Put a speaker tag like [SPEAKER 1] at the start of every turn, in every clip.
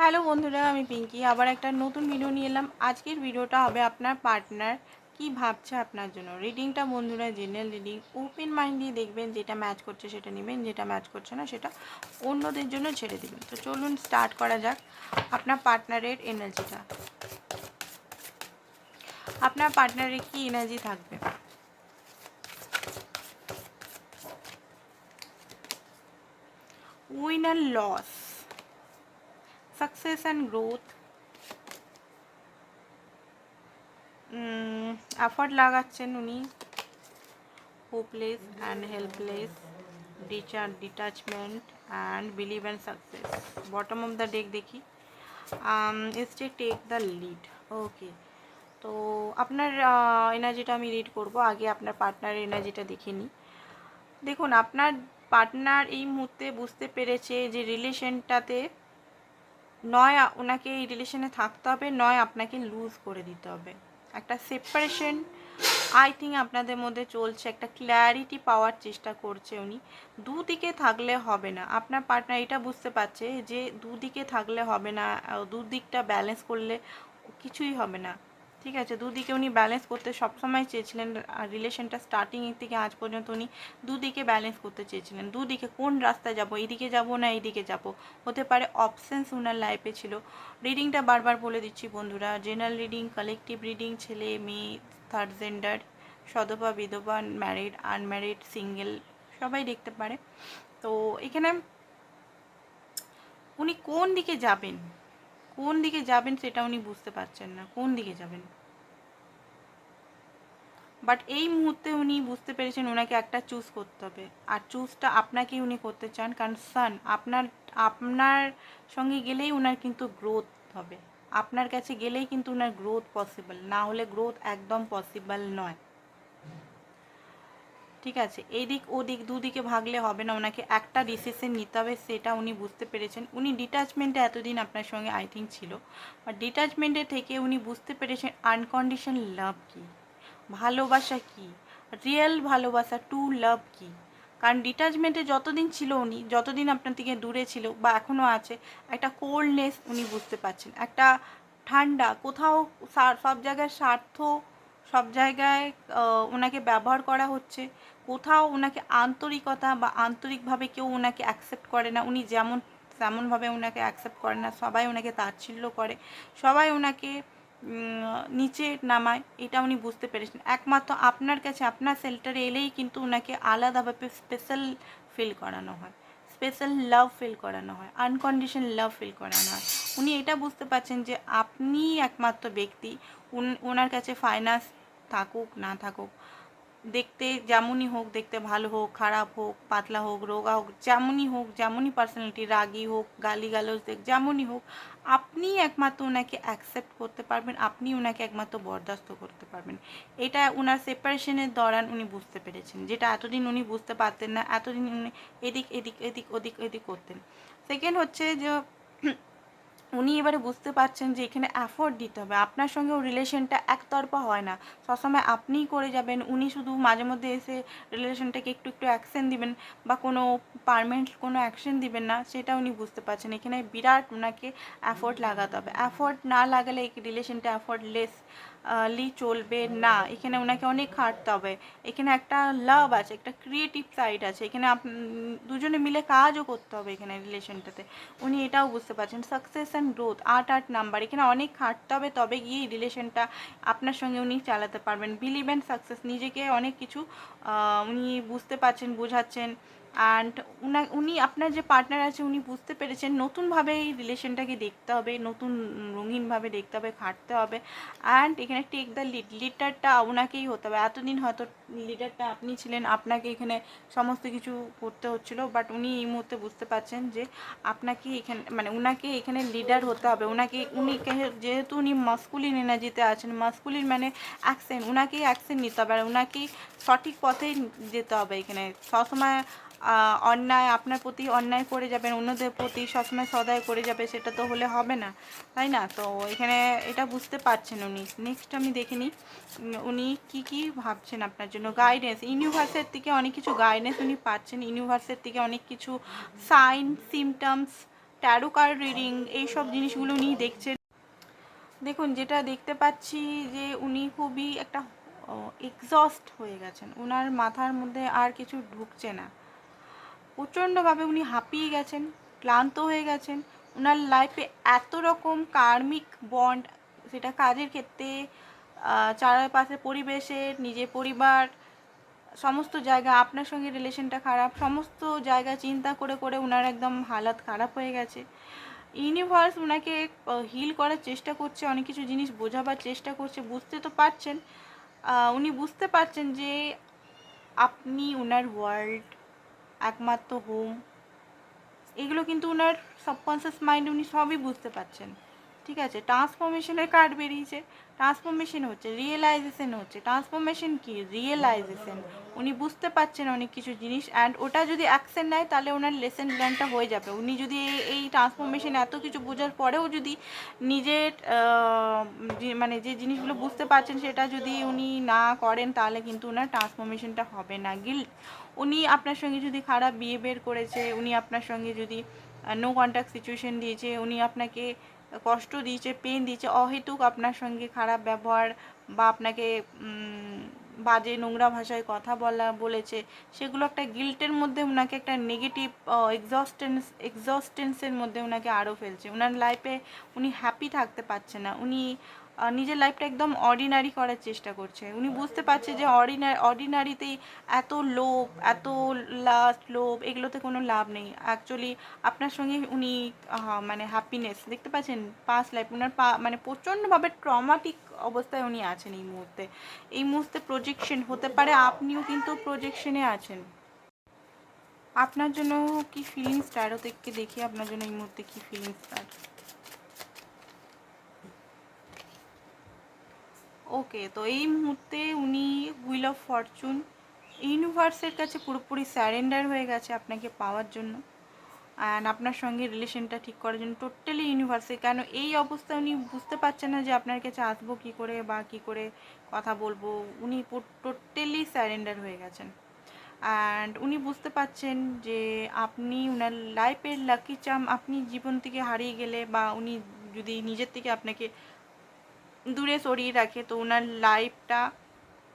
[SPEAKER 1] Hello বন্ধুরা, আমি পিঙ্কি। আবার একটা নতুন ভিডিও নিয়ে এলাম। আজকের ভিডিওটা হবে আপনার পার্টনার কি ভাবছে আপনার জন্য। রিডিংটা বন্ধুরা জেনারেল রিডিং ওপেন মাইন্ড দিয়ে দেখবেন যেটা ম্যাচ করছে সেটা নেবেন, যেটা ম্যাচ করছে না সেটা অন্যদের জন্য ছেড়ে দেবেন। তো চলুন স্টার্ট করা যাক আপনার পার্টনারের এনার্জিটা আপনার পার্টনারের কি এনার্জি থাকবে? Win and loss success and growth. Effort লাগাচ্ছেন উনি। Hopeless and helpless ডিচার detachment and believe and success bottom of the deck দেখি। এসটে টেক দ্য লিড ওকে তো আপনার এনার্জিটা আমি রিড করব। আগে আপনার পার্টনারের এনার্জিটা দেখে নিই। দেখুন, আপনার পার্টনার এই মুহূর্তে বুঝতে পেরেছে যে রিলেশনটাতে নয় ওনাকে এই রিলেশনে থাকতে হবে, নয় আপনাকে লুজ করে দিতে হবে। একটা সেপারেশন আই থিঙ্ক আপনাদের মধ্যে চলছে, একটা ক্ল্যারিটি পাওয়ার চেষ্টা করছে উনি। দুদিকে থাকলে হবে না। আপনার পার্টনার এটা বুঝতে পারছে যে দুদিকে থাকলে হবে না দুদিকটা ব্যালেন্স করলে কিছুই হবে না। ঠিক আছে, দুদিকে উনি ব্যালেন্স করতে সবসময় চেয়েছিলেন রিলেশনটা স্টার্টিং থেকে আজ পর্যন্ত উনি দুদিকে ব্যালেন্স করতে চেয়েছিলেন। দুদিকে কোন রাস্তায় যাব, এদিকে যাব না এইদিকে যাব? হতে পারে অপশানস ওনার লাইফে ছিল। রিডিংটা বারবার বলে দিচ্ছি বন্ধুরা জেনারেল রিডিং কালেকটিভ রিডিং ছেলে, মেয়ে থার্ড জেন্ডার সদবা, বিধবা ম্যারিড আনম্যারিড সিঙ্গেল সবাই দেখতে পারে। তো এখানে উনি কোন দিকে যাবেন? কোন দিকে যাবেন সেটা উনি বুঝতে পারছেন না। কোন দিকে যাবেন? বাট এই মুহূর্তে উনি বুঝতে পেরেছেন ওনাকে একটা চুজ করতে হবে। আর চুজটা আপনাকেই উনি করতে চান, কারণ সান আপনার আপনার সঙ্গে গেলেই ওনার কিন্তু গ্রোথ হবে। আপনার কাছে গেলেই কিন্তু ওনার গ্রোথ পসিবল না হলে গ্রোথ একদম পসিবল নয়। ঠিক আছে, এদিক ওদিক দুদিকে ভাগলে হবে না ওনাকে একটা ডিসিশন নিতে হবে, সেটা উনি বুঝতে পেরেছেন। উনি ডিটাচমেন্টে এতদিন আপনার সঙ্গে আই থিঙ্ক ছিল বাট ডিটাচমেন্টে থেকে উনি বুঝতে পেরেছেন আনকন্ডিশন লাভ কী। ভালোবাসা কি? রিয়েল ভালোবাসা, টু লাভ কি? কারণ ডিটাচমেন্টে যতদিন ছিল উনি, যতদিন আপনার থেকে দূরে ছিল বা এখনও আছে, একটা কোল্ডনেস উনি বুঝতে পারছেন। একটা ঠান্ডা, কোথাও সব জায়গায় স্বার্থ, সব জায়গায় ওনাকে ব্যবহার করা হচ্ছে। কোথাও ওনাকে আন্তরিকতা বা আন্তরিকভাবে কেউ ওনাকে অ্যাকসেপ্ট করে না। উনি যেমন, তেমনভাবে ওনাকে অ্যাকসেপ্ট করে না। সবাই ওনাকে তাচ্ছিল্য করে। সবাই ওনাকে নিচে নামায়, এটা উনি বুঝতে পেরেছেন। একমাত্র আপনার কাছে, আপনার সেল্টারে এলেই কিন্তু ওনাকে আলাদাভাবে স্পেশাল ফিল করানো হয়। স্পেশাল লাভ ফিল করানো হয় আনকন্ডিশন লাভ ফিল করানো হয়। উনি এটা বুঝতে পারছেন যে আপনি একমাত্র ব্যক্তি ওনার কাছে ফাইন্যান্স থাকুক, না থাকুক দেখতে যেমনই হোক, দেখতে ভালো হোক, খারাপ হোক, পাতলা হোক, রোগা হোক, যেমনই হোক, যেমনই পার্সোনালিটি রাগী হোক গালি গালজ দেখ, যেমনই হোক আপনি একমাত্র ওনাকে অ্যাকসেপ্ট করতে পারবেন আপনি ওনাকে একমাত্র বরদাস্ত করতে পারবেন। এটা ওনার সেপারেশনের দৌরান উনি বুঝতে পেরেছেন, যেটা এতদিন উনি বুঝতে পারতেন না, এতদিন উনি এদিক এদিক এদিক, ওদিক এদিক করতেন। সেকেন্ড হচ্ছে যে উনি এবারে বুঝতে পারছেন যে এখানে অ্যাফোর্ড দিতে হবে। আপনার সঙ্গে ও রিলেশনটা একতরফা হয় না। সবসময় আপনিই করে যাবেন, উনি শুধু মাঝে মধ্যে এসে রিলেশনটাকে একটু একটু অ্যাকশন দিবেন বা কোনো পারমানেন্ট কোনো অ্যাকশন দিবেন না, সেটা উনি বুঝতে পারছেন। এখানে বিরাট ওনাকে অ্যাফোর্ড লাগাতে হবে। অ্যাফোর্ড না লাগালে এই রিলেশনটা অ্যাফোর্ডলেস লি চলবে না। এখানে ওনাকে অনেক খাটতে হবে। এখানে একটা লাভ আছে, একটা ক্রিয়েটিভ সাইড আছে। এখানে দুজনে মিলে কাজও করতে হবে এখানে রিলেশনটাতে উনি এটাও বুঝতে পারছেন। সাকসেস অ্যান্ড গ্রোথ আট আট নাম্বার এখানে অনেক খাটতে হবে, তবে গিয়ে রিলেশনটা আপনার সঙ্গে উনি চালাতে পারবেন। বিলিভ অ্যান্ড সাকসেস নিজেকে অনেক কিছু উনি বুঝতে পারছেন, বোঝাচ্ছেন। অ্যান্ড উনা উনি, আপনার যে পার্টনার আছে, উনি বুঝতে পেরেছেন। নতুনভাবে এই রিলেশনটাকে দেখতে হবে, নতুন রঙিনভাবে দেখতে হবে, খাটতে হবে। অ্যান্ড এখানে টেক দ্য লিড লিডারটা ওনাকেই হতে হবে। এতদিন হয়তো লিডারটা আপনি ছিলেন, আপনাকে এখানে সমস্ত কিছু করতে হচ্ছিল বাট উনি এই মুহূর্তে বুঝতে পারছেন যে আপনাকে এখানে মানে ওনাকে এখানে লিডার হতে হবে। ওনাকে উনি যেহেতু উনি মাস্কুলিন এনার্জিতে আছেন মাস্কুলিন মানে অ্যাকশন ওনাকেই অ্যাকশন নিতে হবে। আর ওনাকেই সঠিক পথে যেতে হবে এখানে। সবসময় অন্যায়, আপনার প্রতি অন্যায় করে যাবেন, অন্যদের প্রতি সবসময় সদয় করে যাবে, সেটা তো হলে হবে না। তাই না? তো এখানে এটা বুঝতে পারছেন উনি। নেক্সট আমি দেখে নিই। উনি কি কি ভাবছেন আপনার জন্য? গাইডেন্স ইউনিভার্সের থেকে অনেক কিছু গাইডেন্স উনি পাচ্ছেন। ইউনিভার্সের থেকে অনেক কিছু sign symptoms tarot card reading এইসব জিনিসগুলো উনি দেখছেন। দেখুন, যেটা দেখতে পাচ্ছি যে উনি খুবই একটা এক্সস্ট হয়ে গেছেন। ওনার মাথার মধ্যে আর কিছু ঢুকছে না। প্রচণ্ডভাবে উনি হাঁপিয়ে গেছেন, ক্লান্ত হয়ে গেছেন। ওনার লাইফে এত রকম কার্মিক বন্ড সেটা কাজের ক্ষেত্রে চারপাশে পরিবেশে নিজের পরিবার, সমস্ত জায়গা, আপনার সঙ্গে রিলেশনটা খারাপ, সমস্ত জায়গা চিন্তা করে করে ওনার একদম হালাত খারাপ হয়ে গেছে। ইউনিভার্স ওনাকে হিল করার চেষ্টা করছে, অনেক কিছু জিনিস বোঝাবার চেষ্টা করছে, বুঝতে তো পারছেন উনি বুঝতে পারছেন যে আপনি ওনার ওয়ার্ল্ড একমাত্র হোম এগুলো কিন্তু ওনার সাবকনসিয়াস মাইন্ড উনি সবই বুঝতে পারছেন। ঠিক আছে? ট্রান্সফরমেশনের কার্ড বেরিয়েছে। ট্রান্সফরমেশন হচ্ছে রিয়েলাইজেশন হচ্ছে। ট্রান্সফরমেশন কি? রিয়েলাইজেশন উনি বুঝতে পারছেন অনেক কিছু জিনিস অ্যান্ড ওটা যদি অ্যাকশন নেয়, তাহলে ওনার লেসেন প্ল্যানটা হয়ে যাবে। উনি যদি এই- ট্রান্সফরমেশন এত কিছু বোঝার পরেও যদি নিজের মানে যে জিনিসগুলো বুঝতে পারছেন সেটা যদি উনি না করেন, তাহলে কিন্তু ওনার ট্রান্সফরমেশনটা হবে না। গিল্ট উনি আপনার সঙ্গে যদি খারাপ বিহেভিয়ার করেছে, উনি আপনার সঙ্গে যদি নো কন্ট্যাক্ট সিচুয়েশন দিয়েছে, উনি আপনাকে কষ্ট দিয়েছে পেন দিয়েছে, অহেতুক আপনার সঙ্গে খারাপ ব্যবহার বা আপনাকে বাজে নোংরা ভাষায় কথা বলা, বলেছে, সেগুলো একটা গিল্টের মধ্যে ওনাকে একটা নেগেটিভ এক্সস্টেন্স এক্সস্টেন্সের মধ্যে ওনাকে আরও ফেলছে। ওনার লাইফে উনি হ্যাপি থাকতে পারছে না। উনি নিজের লাইফটা একদম অর্ডিনারি করার চেষ্টা করছে। উনি বুঝতে পারছে যে অর্ডিনারি অর্ডিনারিতেই এত লোভ, এত লাস্ট লোভ, এগুলোতে কোনো লাভ নেই। অ্যাকচুয়ালি আপনার সঙ্গে উনি মানে হ্যাপিনেস দেখতে পাচ্ছেন পাস লাইফ ওনার পা মানে প্রচণ্ডভাবে ট্রমাটিক অবস্থায় উনি আছেন এই মুহূর্তে। এই মুহূর্তে প্রজেকশন হতে পারে, আপনিও কিন্তু প্রজেকশনে আছেন। আপনার জন্য কি ফিলিংস ট্যারো থেকে দেখি, আপনার জন্য এই মুহূর্তে কি ফিলিংস তার? ওকে তো এই মুহূর্তে উনি হুইল অফ ফরচুন ইউনিভার্সের কাছে পুরোপুরি স্যারেন্ডার হয়ে গেছে আপনাকে পাওয়ার জন্য। অ্যান্ড আপনার সঙ্গে রিলেশনটা ঠিক করার জন্য টোটালি ইউনিভার্সে কেন এই অবস্থায় উনি বুঝতে পারছেন না যে আপনার কাছে আসব কী করে বা কী করে কথা বলব। উনি টোটালি স্যারেন্ডার হয়ে গেছেন। অ্যান্ড উনি বুঝতে পারছেন যে আপনি ওনার লাইফের লাকি চাম আপনি জীবন থেকে হারিয়ে গেলে বা উনি যদি নিজের থেকে আপনাকে দূরে সরিয়ে রাখে, তো ওনার লাইফটা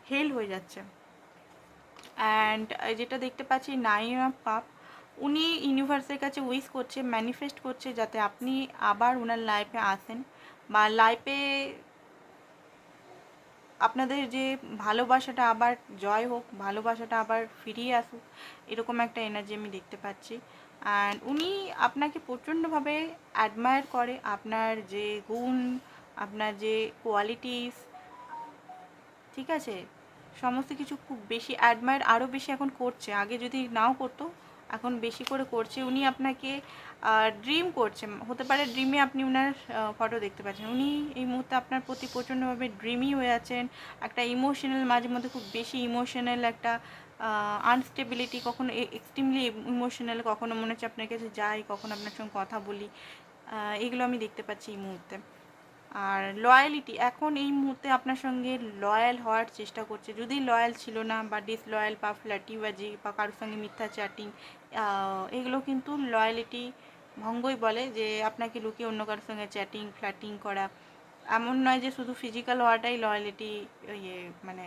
[SPEAKER 1] হেল হয়ে যাচ্ছে। অ্যান্ড যেটা দেখতে পাচ্ছি অফ কাপ উনি ইউনিভার্সের কাছে উইশ করছে ম্যানিফেস্ট করছে, যাতে আপনি আবার ওনার লাইফে আসেন। বা লাইফে আপনাদের যে ভালোবাসাটা আবার জয় হোক, ভালোবাসাটা আবার ফিরিয়ে আসুক, এরকম একটা এনার্জি আমি দেখতে পাচ্ছি। অ্যান্ড উনি আপনাকে প্রচণ্ডভাবে অ্যাডমায়ার করে, আপনার যে গুণ আপনার যে কোয়ালিটিস ঠিক আছে? সমস্ত কিছু খুব বেশি অ্যাডমায়ার আরও বেশি এখন করছে। আগে যদি নাও করতো, এখন বেশি করে করছে। উনি আপনাকে ড্রিম করছে। হতে পারে ড্রিমে আপনি ওনার ফটো দেখতে পাচ্ছেন। উনি এই মুহূর্তে আপনার প্রতি প্রচণ্ডভাবে ড্রিমি হয়ে আছেন। একটা ইমোশনাল মাঝে মধ্যে খুব বেশি ইমোশনাল একটা আনস্টেবিলিটি কখনো এক্সট্রিমলি ইমোশনাল কখনো মনে হচ্ছে আপনার কাছে যাই, কখনো আপনার সঙ্গে কথা বলি। এগুলো আমি দেখতে পাচ্ছি এই মুহূর্তে। আর লয়ালিটি এখন এই মুহূর্তে আপনার সঙ্গে লয়াল হওয়ার চেষ্টা করছে। যদি লয়াল ছিল না বা ডিসলয়াল বা ফ্ল্যাটিবাজি বা কারোর সঙ্গে মিথ্যা চ্যাটিং এগুলো কিন্তু লয়ালিটি ভঙ্গই বলে যে আপনাকে লুকিয়ে অন্য কারোর সঙ্গে চ্যাটিং ফ্ল্যাটিং করা। এমন নয় যে শুধু ফিজিক্যাল হওয়াটাই লয়ালিটি ইয়ে মানে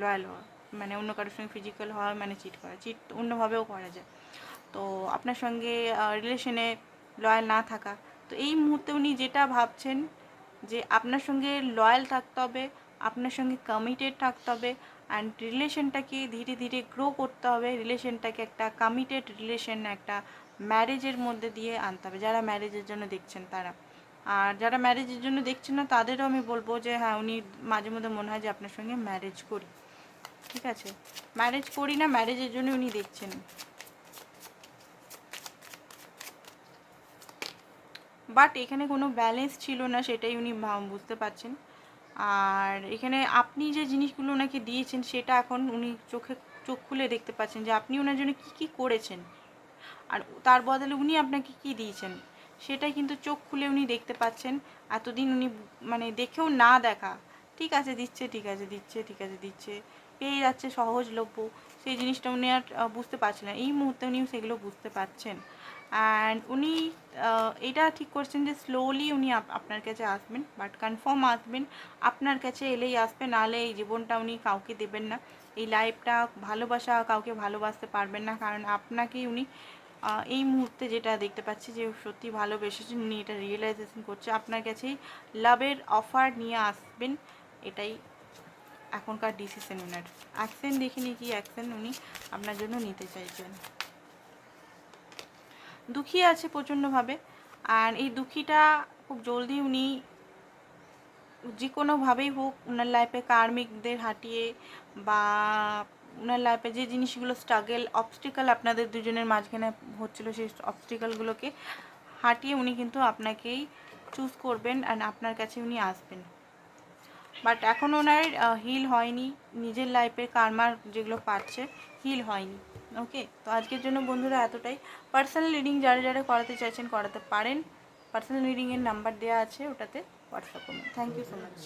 [SPEAKER 1] লয়াল হওয়া। মানে অন্য কারোর সঙ্গে ফিজিক্যাল হওয়া মানে চিট করা। চিট অন্যভাবেও করা যায়। তো আপনার সঙ্গে রিলেশনে লয়াল না থাকা। তো এই মুহূর্তে উনি যেটা ভাবছেন যে আপনার সঙ্গে লয়াল থাকতে হবে, আপনার সঙ্গে কমিটেড থাকতে হবে অ্যান্ড রিলেশনটাকে ধীরে ধীরে গ্রো করতে হবে রিলেশনটাকে একটা কমিটেড রিলেশন একটা ম্যারেজের মধ্যে দিয়ে আনতে হবে। যারা ম্যারেজের জন্য দেখছেন তারা। আর যারা ম্যারেজের জন্য দেখছেন না, তাদেরও আমি বলব যে হ্যাঁ উনি মাঝে মধ্যে মনে হয় যে আপনার সঙ্গে ম্যারেজ করি। ঠিক আছে? ম্যারেজ করি না ম্যারেজের জন্য উনি দেখছেন। বাট এখানে কোনো ব্যালেন্স ছিল না, সেটাই উনি বুঝতে পারছেন। আর এখানে আপনি যে জিনিসগুলো ওনাকে দিয়েছেন, সেটা এখন উনি চোখে চোখ খুলে দেখতে পাচ্ছেন যে আপনি ওনার জন্য কী কী করেছেন। আর তার বদলে উনি আপনাকে কী দিয়েছেন, সেটাই কিন্তু চোখ খুলে উনি দেখতে পাচ্ছেন। এতদিন উনি মানে দেখেও না দেখা। ঠিক আছে, দিচ্ছে, ঠিক আছে, দিচ্ছে, ঠিক আছে, দিচ্ছে। পেয়ে যাচ্ছে সহজলভ্য। সেই জিনিসটা উনি আর বুঝতে পারছিলেন এই মুহূর্তে উনি সেগুলো বুঝতে পারছেন। অ্যান্ড উনি এটা ঠিক করছেন যে স্লোলি উনি আপ- আপনার কাছে আসবেন বাট কনফার্ম আসবেন, আপনার কাছে এলেই আসবেন নাহলে এই জীবনটা উনি কাউকে দেবেন না। এই লাইফটা ভালোবাসা কাউকে ভালোবাসতে পারবেন না, কারণ আপনাকেই উনি এই মুহূর্তে যেটা দেখতে পাচ্ছি যে সত্যি ভালোবেসেছেন, উনি এটা রিয়েলাইজেশন করছে। আপনার কাছেই লাভের অফার নিয়ে আসবেন, এটাই এখনকার ডিসিশন ওনার অ্যাকশন দেখিনি কি অ্যাকশন উনি আপনার জন্য নিতে চাইছেন। দুঃখী আছে প্রচণ্ডভাবে আর এই দুঃখীটা খুব জলদি উনি যে কোনোভাবেই হোক ওনার লাইফে কার্মিকদের হাঁটিয়ে বা ওনার লাইফে যে জিনিসগুলো স্ট্রাগেল অবস্টিকাল আপনাদের দুজনের মাঝখানে হচ্ছিল সেই অবস্টিকালগুলোকে হাঁটিয়ে উনি কিন্তু আপনাকেই চুজ করবেন আর আপনার কাছে উনি আসবেন। বাট এখন ওনার হিল হয়নি, নিজের লাইফের কারমার যেগুলো পাচ্ছে হিল হয়নি। ওকে তো আজকের জন্য বন্ধুরা এতটাই। পার্সোনাল রিডিং যারা যারা করাতে চাইছেন, করাতে পারেন। পার্সোনাল রিডিংয়ের নাম্বার দেওয়া আছে ওটাতে হোয়াটসঅ্যাপ করুন থ্যাংক ইউ সো মাচ